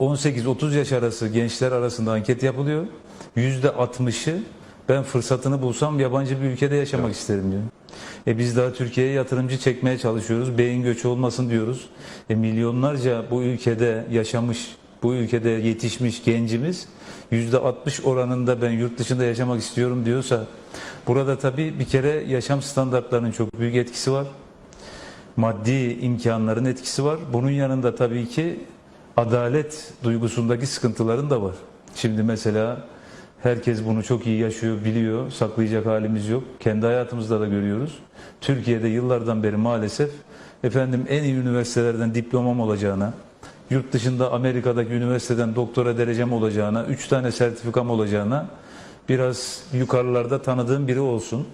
18-30 yaş arası gençler arasında anket yapılıyor. %60'ı ben fırsatını bulsam yabancı bir ülkede yaşamak isterim diyor. E biz daha Türkiye'ye yatırımcı çekmeye çalışıyoruz. Beyin göçü olmasın diyoruz. E milyonlarca bu ülkede yaşamış, bu ülkede yetişmiş gencimiz %60 oranında ben yurt dışında yaşamak istiyorum diyorsa burada tabii bir kere yaşam standartlarının çok büyük etkisi var maddi imkanların etkisi var. Bunun yanında tabii ki adalet duygusundaki sıkıntıların da var. Şimdi mesela herkes bunu çok iyi yaşıyor, biliyor. Saklayacak halimiz yok. Kendi hayatımızda da görüyoruz. Türkiye'de yıllardan beri maalesef efendim en iyi üniversitelerden diplomam olacağına, yurt dışında Amerika'daki üniversiteden doktora derecem olacağına, 3 tane sertifikam olacağına biraz yukarılarda tanıdığım biri olsun.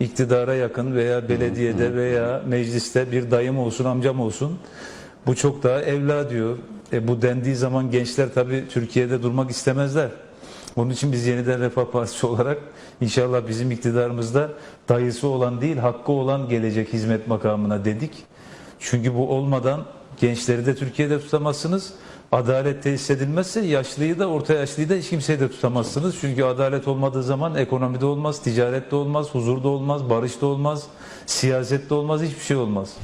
İktidara yakın veya belediyede veya mecliste bir dayım olsun, amcam olsun. Bu çok daha evla diyor. E bu dendiği zaman gençler tabii Türkiye'de durmak istemezler. Onun için biz yeniden Refah Partisi olarak inşallah bizim iktidarımızda dayısı olan değil hakkı olan gelecek hizmet makamına dedik. Çünkü bu olmadan gençleri de Türkiye'de tutamazsınız. Adalet tesis edilmezse yaşlıyı da orta yaşlıyı da hiç kimseyi de tutamazsınız. Çünkü adalet olmadığı zaman ekonomide olmaz, ticarette olmaz, huzurda olmaz, barışta olmaz, siyasette olmaz, hiçbir şey olmaz.